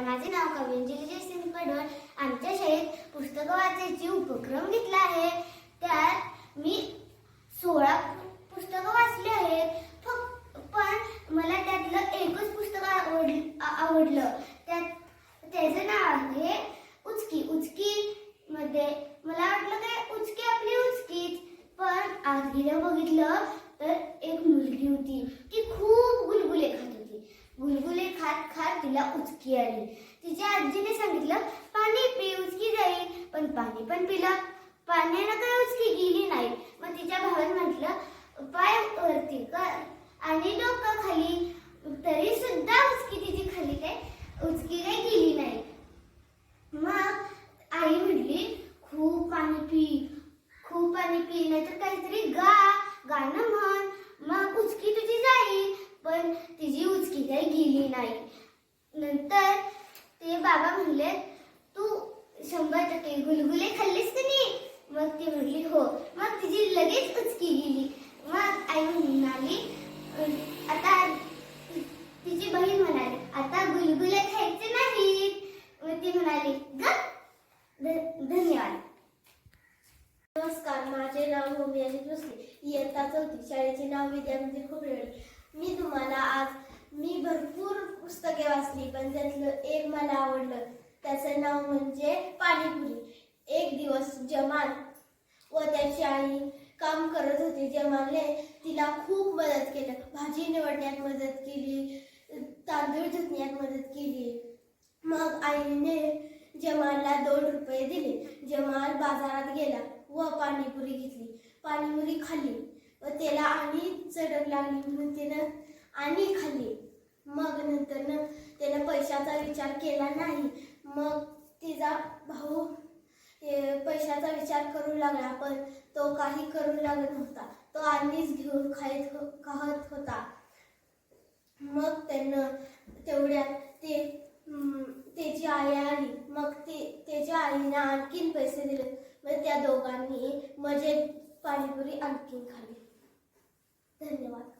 माझे नाव कविंजली जयसिंग पडवळ आमच्या शाळेत पुस्तकं वाचायची उपक्रम घेतला आहे. त्यात मी सोळा पुस्तकं वाचली आहेत. फक्त पण मला त्यातलं एकच पुस्तक आवड आवडलं. त्यात त्याचं नाव आहे उचकी. उचकी मध्ये मला वाटलं काय उचकी आपली उचकीच. पण आज गेलं बघितलं तर एक मुलगी होती. ती खूप गुलगुले खात होती गुलगुले खात तिला उचकी आली. तिच्या आजीने सांगितलं पाणी पी उचकी जाईल. पण पाणी पण पिलं. पाण्यानं काय उचकी गेली नाही. मग तिच्या भावाने म्हटलं पाय वरती कर आणि डोकं खाली तरी सुद्धा उचकी तिची खाली काय उचकी काय गेली नाही मग आई म्हटली खूप पाणी पी खूप पाणी पी नाहीतर काहीतरी गा गाणं म्हण मग उचकी तुझी जाईल पण तिची उचकी काही गेली नाही नंतर ते बाबा म्हणले तू शंभर टक्के गुलगुले खाल्लेस की नाही? मग ती म्हणली हो. मग तिची लगेच उचकी गेली. मग आई म्हणाली आता तिची बहीण म्हणाली आता गुलगुले खायचे नाहीत. मग ती म्हणाली धन्यवाद. नमस्कार माझे नाव भूमी आणि दुसरी इयत्ता चौथी शाळेचे नाव विद्यामंदिर खोबरेवाडी मी तुम्हाला आज मी भरपूर पुस्तके वाचली पण त्यातलं एक मला आवडलं. त्याचं नाव म्हणजे पाणीपुरी. एक दिवस जमाल व त्याची आई काम करत होती जमालने तिला खूप मदत केलं. भाजी निवडण्यात मदत केली तांदूळ धुतण्यात मदत केली. मग आईने जमालला दोन रुपये दिले. जमाल बाजारात गेला व पाणीपुरी घेतली. पाणीपुरी खाल्ली व त्याला आणि चढक लागली म्हणून त्यानं आणि खाल्ली. मग नंतर त्यानं पैशाचा विचार केला नाही. मग तिचा भाऊ पैशाचा विचार करू लागला पण तो काही करू लागत नव्हता. तो आणीच घेऊन खायत हो- खात होता. मग त्यानं तेवढ्यात ते त्याची आई आली. मग ते त्याच्या आईनं आणखीन पैसे दिले. मग त्या दोघांनी मजेत पाणीपुरी आणखीन खाल्ली. धन्यवाद.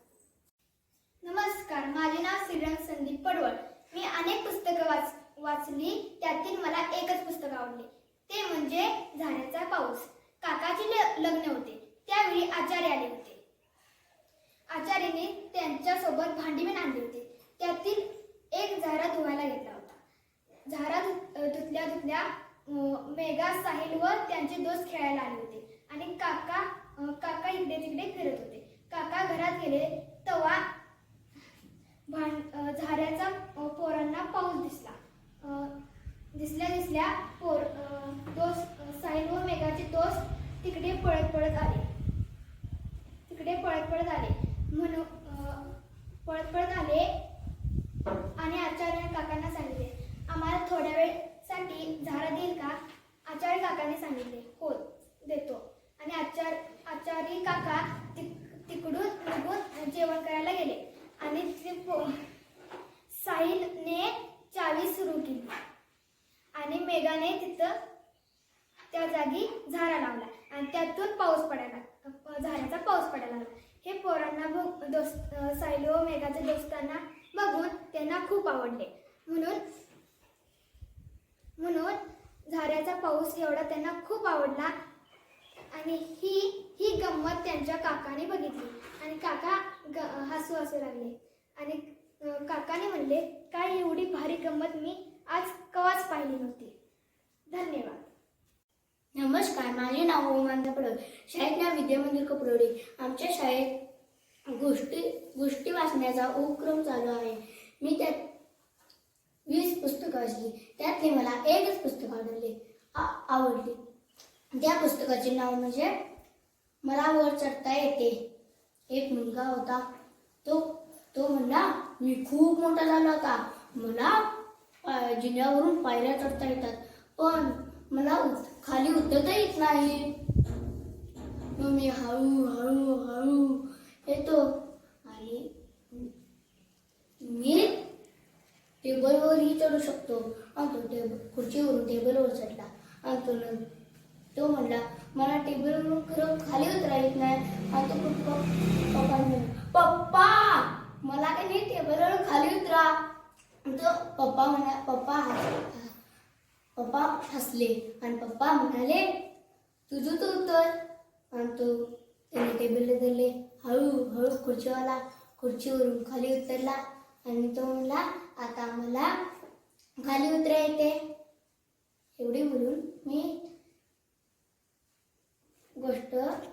नमस्कार माझे नाव श्रीरंग संदीप पडवळ. मी अनेक पुस्तकं वाच वाचली त्यातील मला एकच पुस्तक आवडले. ते म्हणजे झाडाचा पाऊस. काकाचे ल- लग्न होते. त्यावेळी आचार्य आले होते. आचार्याने त्यांच्यासोबत भांडी पण आणली होती. त्यातील एक झारा धुवायला घेतला होता. झारा धुतल्या धुतल्या मेघा साहिल व त्यांचे दोस्त खेळायला आले होते. आणि काका काका इकडे तिकडे फिरत होते. काका घरात गेले तेव्हा भांड झाऱ्याचा पोरांना पाऊस दिसला. दिसल्या दिसल्या पोर दोस्त साईन व मेघाचे दोस्त तिकडे पळत पळत आले. तिकडे पळत पळत आले. म्हणून पळत पळत आले आणि आचार्य काकांना सांगितले आम्हाला थोड्या वेळसाठी झाडं देईल का? आचार्य काकाने सांगितले हो देतो. आणि आचार आचार्य काका आणि पो- साहिलने चावी सुरू केली. आणि मेघाने तिथं त्या जागी झारा लावला. आणि त्यातून पाऊस पडायला झाडाचा पाऊस पडायला लागला. हे पोरांना बघ दोस्त साहिल व मेघाच्या दोस्तांना बघून त्यांना खूप आवडले. म्हणून म्हणून झाऱ्याचा पाऊस एवढा त्यांना खूप आवडला. आणि ही ही गंमत त्यांच्या काकाने बघितली. आणि काका ग हसू हसू लागले. आणि काकाने म्हणले काय एवढी भारी गंमत मी आज कवाच पाहिली नव्हती. धन्यवाद. नमस्कार माझे नाव ओमांदा पडव शाळेत नाव विद्यामंदिर कपडोडे आमच्या शाळेत गोष्टी गोष्टी वाचण्याचा उपक्रम चालू आहे. मी त्यात वीस पुस्तकं वाचली. त्यातले मला एकच पुस्तक आवडले आ- आवडले. त्या पुस्तकाचे नाव म्हणजे मला वर चढता येते. एक मुलगा होता. तो तो म्हणला मी खूप मोठा झाला होता. मला जिन्यावरून पायऱ्या चढता येतात. पण मला खाली उतरता येत नाही. मग मी हळू हळू हळू येतो. आणि मी टेबलवरही चढू शकतो. आणि तो टेबल खुर्चीवरून टेबलवर चढला. आणि तो न- तो म्हणला मला टेबलवरून खरं खाली उतरा येत नाही. आणि तो पप्पा पप्पा पप्पा! मला काही नाही टेबलवर खाली उतरा. तो पप्पा म्हणा पप्पा हस पप्पा हसले आणि पप्पा म्हणाले तुझं तू उतर आणि तो त्याने टेबलवर धरले. हळूहळू खुर्चीवाला खुर्चीवरून खाली उतरला आणि तो म्हणला आता मला खाली उतरा येते एवढी म्हणून मी गोष्ट